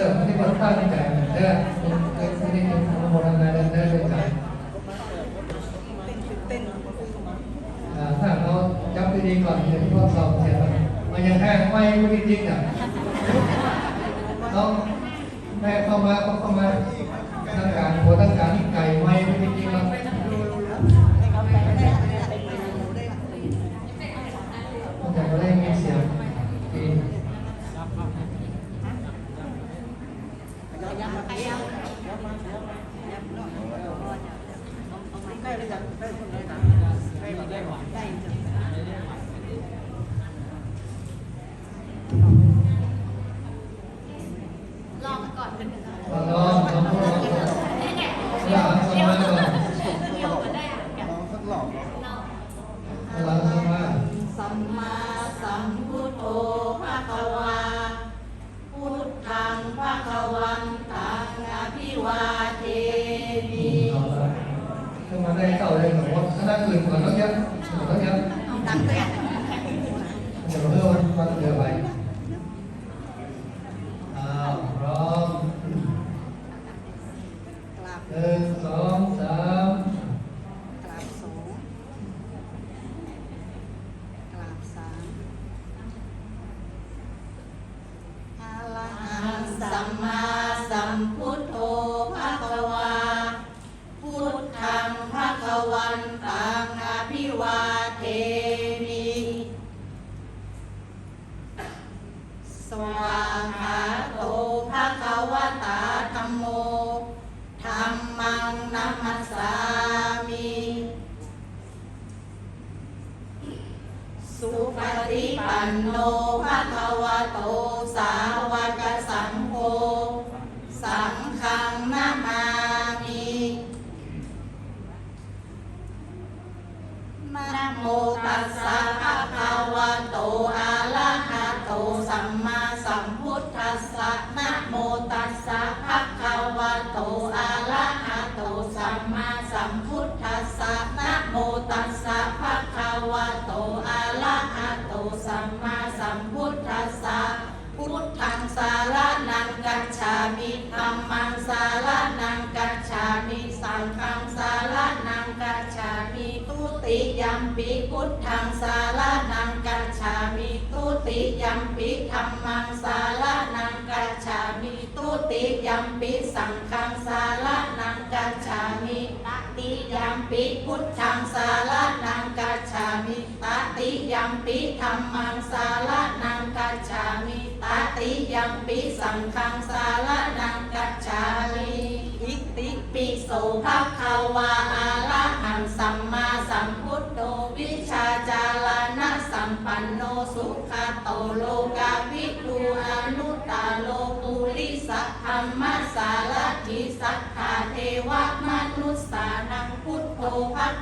จ้างมันก็จะไม่ได้คนค่าใช้จ่ายเหมือนเดิมไม่ได้ไม่ได้เป็นโมทำงานเดินได้ใช้จ่ายอ่าถ้าเราจับดีๆก่อนเห็นพวทดสอบเสร็จแล้วมันยังแห้งไม่รู้จริงๆอะต้องแม่เข้ามาก็เข้ามาตั้งการหัวทั้งการไก่ไว้ cái gì ขึ้นมาได้เข้าเลยแต่ว่าคณะอื่นก่อนต้องยัดต้องยัด ตังเตะ เดี๋ยวเพื่อมันมันเดือไปอ้าวพร้อม กราบ หนึ่งสองสาม กราบสองกราบสามอะระหังสัมมาสัมพุทโธภะคะวา พุทธังภะคะ วันตังอภิวาเทมิสวากขาโตภะคะวะตาธัมโมธัมมังนัมมัสสามิสุปฏิปันโนภะคะวะโตสาวก วะโตอะระหะโตสัมมาสัมพุทธัสสะพุทธังสารนังกัจฉามิธัมมังสารนังกัจฉามิสังฆังสารนังกัจฉามิทุติยัมปิพุทธังสารนังกัจฉามิทุติยัมปิธัมมังสารนังกัจฉามิทุติยัมปิสังฆังสารนังกัจฉามิ ติยัมปิพุทธังสารนังกัจฉามิตติยัมปิธัมมังสารนังกัจฉามิตติยัมปิสังฆังสารนังกัจฉามิอิติปิโสภะคะวาอะระหังสัมมาสัมพุทโธวิชาจารณะสัมปันโนสุขะโตโลกา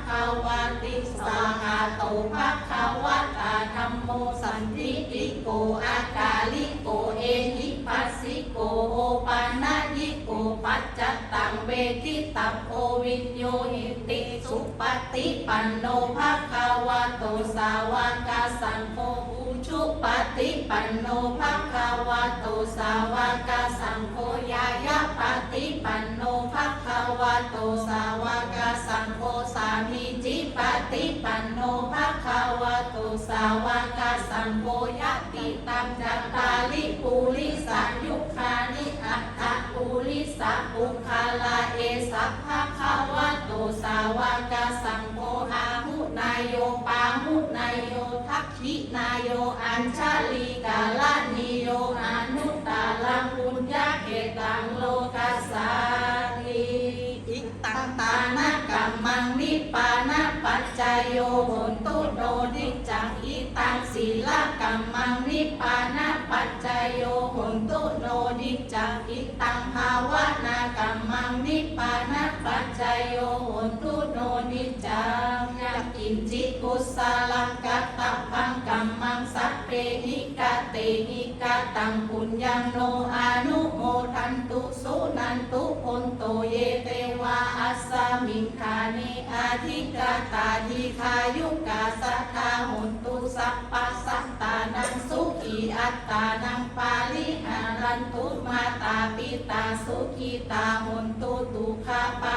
ควาติสาหาโตภะคะวะตาธัมโมสันทิติโกอากาลิโกเอหิปัสสิโกโอปานายิโกปัจจตังเวทิตัพโพวินโยหิติสุปฏิปันโนภะคะวะโตสาวกสังโฆอุชุปฏิปันโนภะคะวะโตสาวกสังโฆยายะปฏิปันโนภะคะวะโตสาวกสังโฆ ปิปันโนภะคะวะโตสาวกสังโฆยะติตัมจัตตาลิปุริ ตังภาวนากัมมังนิปานะปัจจายโยโหนตุโนดิจังยักกินจิกุสาลังกัตตพังกัมมังสัพเพหิกะเตหิกะตังปุญญังโนอานุโมทันตุสุนันตุพนโตเยเตวาอัสสมิงคานิอาทิกาตาทิคายุกาสัทธาหุนตุสัพพะสัตตานังสุขีอัตตานัง นตุมาตาปิตาสุขีตาหุนตุตุคาปา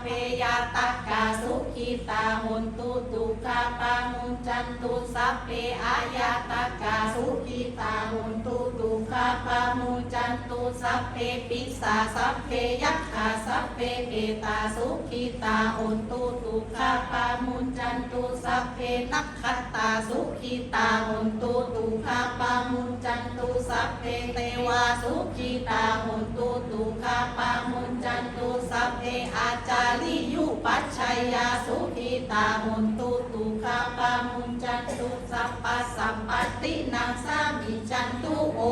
เพยาตากกาสุขีตาหุนตุตุคาปามุนจันตุสัพเพอายาตากกาสุขีตาหุนตุตุคาปามุนจันตุสัพเพปิสาสัพเพยักขาสัพเพเกตาสุขีตาหุนตุตุคาปามุนจันตุสัพเพนักขัตตาสุขีตาหุนตุตุคาปามุนจันตุสัพเพเทวาสุขีตาหุนตุตุคาปามุนจันตุสัพเพอาจา ริยุปัชชัยยาสุขีตาหุนตุตุคาปามุนจันตุสัพพสัมปตินังสามิจันตุโอ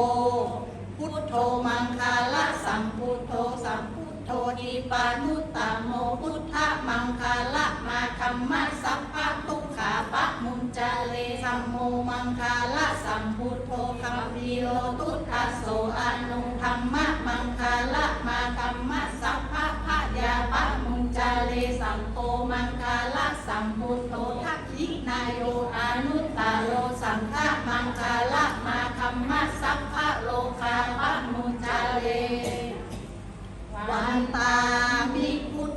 พุทโธมังคาลสัมพุทโธสัมพุทโธนิปานุตตมโมพุทธมังคาลมาคัมมะสัพพะทุกขาปะมุนจเลสัมโมมังคาลสัมพุทโธคัมภีโลตุทัสโสอนุธรรมะมังคาลมาคัมมะสัพพ สัมโตมังคาละสัมพุทโธทักขินายโยอนุตตาโลสัมฆะมังคาละมาคัมมาสัพพะโลคาปะมุจาเลวันตามิ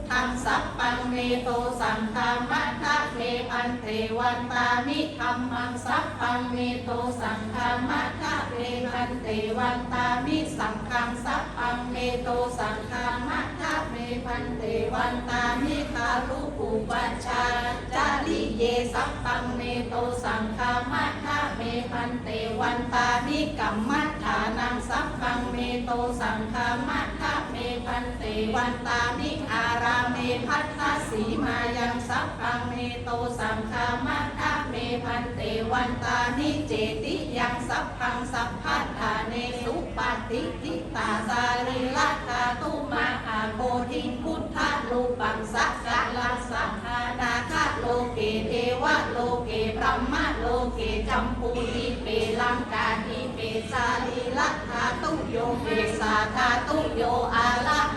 ทังสัพปังเมโตสังฆามัทะเทพันเทวันตามิธรรมังสัพปังเมโตสังฆามัทะเทพันเทวันตามิสังฆังสัพปังเมโตสังฆามัทะเทพันเทวันตามิคารุปุปัชชา วันตามิอาราเมพัทธสีมายังสัพพังเมโตสังฆามัทะเมพันเตวันตานิเจติยังสัพพังสัพพัทธาเนสุปฏิทิตาสาริลัตตาตุมาอาโพธิพุทธลูปังสักกะลัสสังฆานาคาโลเกเทวะโลเกพรหมโลเกจัมปูทิเปลังกาทิเปสาลีลัทธาตุโยเปสาธาตุโยอาละ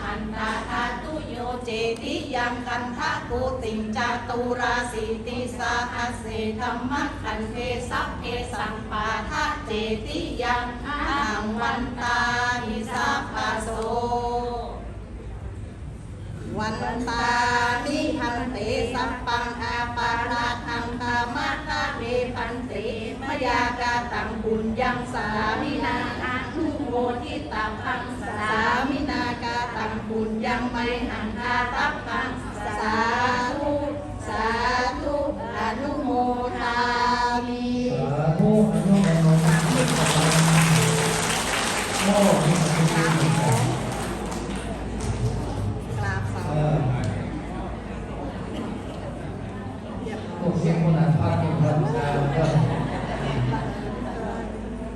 หันตาธาตุโยเจ ติยังกันทะกูติงจาตุราสีติสาหเสธรรมคันเทสัพเพสังปาทะเจติยังอังวันตาหิสัพพโสวันตามิพันเตสัพปังอาปาราทังคามาคาเทพันเตมยากาตังบุญยังสามินาอานุ โมทิตังพังสามินากาตังบุญยังไม่หังคาตับพังสาธุสาธุอนุโมทามีสาธุอนุโมทนาโอ้มี